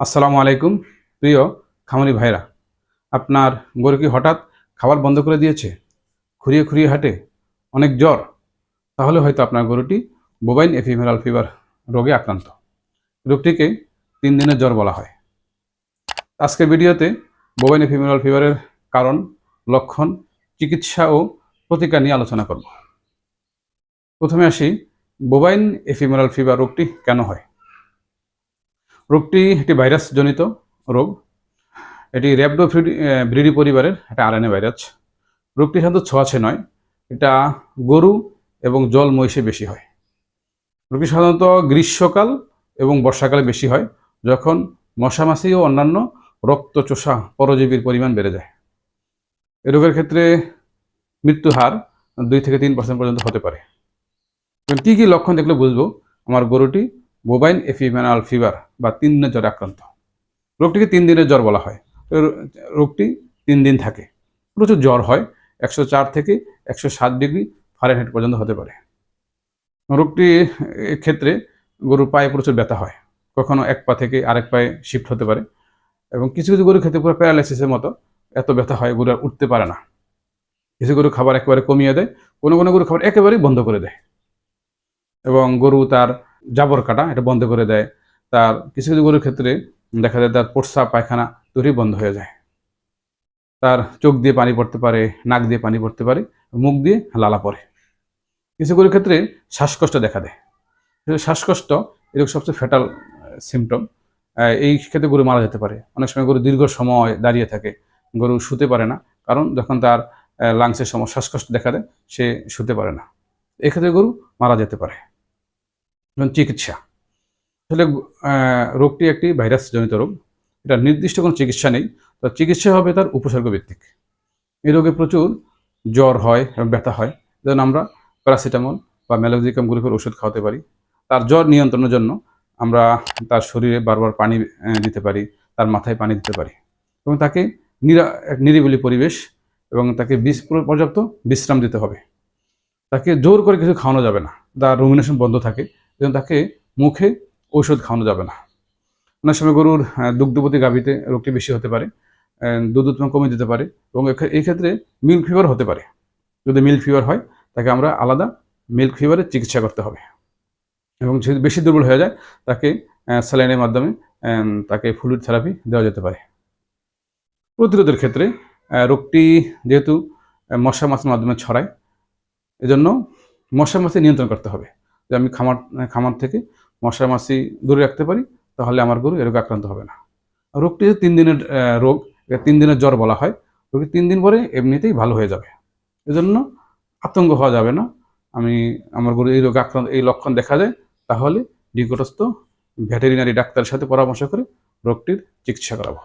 আসসালামু আলাইকুম, প্রিয় খামারি ভাইরা আপনার গরু কি হঠাৎ খাবার বন্ধ করে দিয়েছে? খুঁড়িয়ে খুঁড়িয়ে হাঁটে? অনেক জ্বর? তাহলে হয়তো আপনার গরুটি বোবাইন এফিমেরাল ফিভার রোগে আক্রান্ত। রোগটিকে তিন দিনের জ্বর বলা হয়। আজকের ভিডিওতে বোবাইন এফিমেরাল ফিভারের কারণ, লক্ষণ, চিকিৎসা ও প্রতিকার নিয়ে আলোচনা করব। প্রথমে আসি, বোবাইন এফিমেরাল ফিভার রোগটি কেন হয়? রোগটি একটি ভাইরাস জনিত রোগ। এটি র্যাবডো ব্রিডি পরিবারের একটা আরএনএ ভাইরাস। রোগটি সাধারণত ছোঁয়াছে নয়, এটা গরু এবং জল মহিষে বেশি হয়। রোগটি সাধারণত গ্রীষ্মকাল এবং বর্ষাকালে বেশি হয়, যখন মশামাছি ও অন্যান্য রক্তচোষা পরজীবীর পরিমাণ বেড়ে যায়। এ রোগের ক্ষেত্রে মৃত্যু হার দুই থেকে তিন পর্যন্ত হতে পারে। কী কী লক্ষণ দেখলে বুঝব? আমার গরুটি বোবাইন এফিমেনাল ফিভার বা তিন দিনের জ্বরে আক্রান্ত। রোগটিকে তিন দিনের জ্বর বলা হয়। রোগটি তিন দিন থাকে। প্রচুর জ্বর হয়, একশো চার থেকে একশো সাত ডিগ্রি ফারেনহাইট পর্যন্ত হতে পারে। রোগটি ক্ষেত্রে গরুর পায়ে প্রচুর ব্যথা হয়। কখনো এক পা থেকে আরেক পায়ে শিফট হতে পারে এবং কিছু কিছু গরুর ক্ষেত্রে পুরো প্যারালাইসিসের মতো এত ব্যথা হয়, গরু আর উঠতে পারে না। কিছু গরু খাবার একেবারে কমিয়ে দেয়, কোনো কোনো গরু খাবার একেবারেই বন্ধ করে দেয়। এবং গরু তার জাবর কাটা, এটা বন্ধ করে দেয়। তার কিছু কিছু গরুর ক্ষেত্রে দেখা যায় তার প্রস্রাব পায়খানা দুটোই বন্ধ হয়ে যায়। তার চোখ দিয়ে পানি পড়তে পারে, নাক দিয়ে পানি পড়তে পারে, মুখ দিয়ে লালা পড়ে। কিছু গরুর ক্ষেত্রে শ্বাসকষ্ট দেখা দেয়। শ্বাসকষ্ট এরকম সবচেয়ে ফেটাল সিমটম এই ক্ষেত্রে গরু মারা যেতে পারে। অনেক সময় গরু দীর্ঘ সময় দাঁড়িয়ে থাকে। গরু শুতে পারে না। কারণ যখন তার লাংসের সময় শ্বাসকষ্ট দেখা দেয়, সে শুতে পারে না। এক্ষেত্রে গরু মারা যেতে পারে। চিকিৎসা। আসলে রোগটি একটি ভাইরাস জনিত রোগ। এটা নির্দিষ্ট কোনো চিকিৎসা নেই। তার চিকিৎসা হবে তার উপসর্গ ভিত্তিক এই রোগে প্রচুর জ্বর হয় এবং ব্যথা হয়। যেমন আমরা প্যারাসিটামল বা ম্যালোজিকাম গ্রুপের ওষুধ খাওয়াতে পারি। তার জ্বর নিয়ন্ত্রণের জন্য আমরা তার শরীরে বারবার পানি দিতে পারি, তার মাথায় পানি দিতে পারি এবং তাকে নিরা নিরিবিলি পরিবেশ এবং তাকে বিষ, পর্যাপ্ত বিশ্রাম দিতে হবে। তাকে জোর করে কিছু খাওয়ানো যাবে না। তার রুমিনেশন বন্ধ থাকে। এবং তাকে মুখে ঔষধ খাওয়ানো যাবে না। অনেক সময় গরুর দুগ্ধবতী গাভীতে রোগটি বেশি হতে পারে দুধ উৎপাদন কমে যেতে পারে এবং এই ক্ষেত্রে মিল্ক ফিভার হতে পারে। যদি মিল্ক ফিভার হয়, তাকে আমরা আলাদা মিল্ক ফিভারের চিকিৎসা করতে হবে এবং যদি বেশি দুর্বল হয়ে যায়, তাকে স্যালাইনের মাধ্যমে তাকে ফ্লুইড থেরাপি দেওয়া যেতে পারে। প্রতিরোধের ক্ষেত্রে রোগটি যেহেতু মশা মাছের মাধ্যমে ছড়ায়, এজন্য মশা মাছি নিয়ন্ত্রণ করতে হবে। যে আমি খামার খামার থেকে মশা মাছি দূরে রাখতে পারি, তাহলে আমার গরু এরকম আক্রান্ত হবে না। রোগটি তিন দিনের রোগ তিন দিনের জ্বর বলা হয়। রোগী তিন দিন পরে এমনিতেই ভালো হয়ে যাবে। এজন্য আতঙ্ক হওয়া যাবে না। আমি, আমার গরু এই রোগ আক্রান্ত, এই লক্ষণ দেখা যায়, তাহলে নিকটস্থ ভেটেরিনারি ডাক্তারের সাথে পরামর্শ করে রোগটির চিকিৎসা করাবো।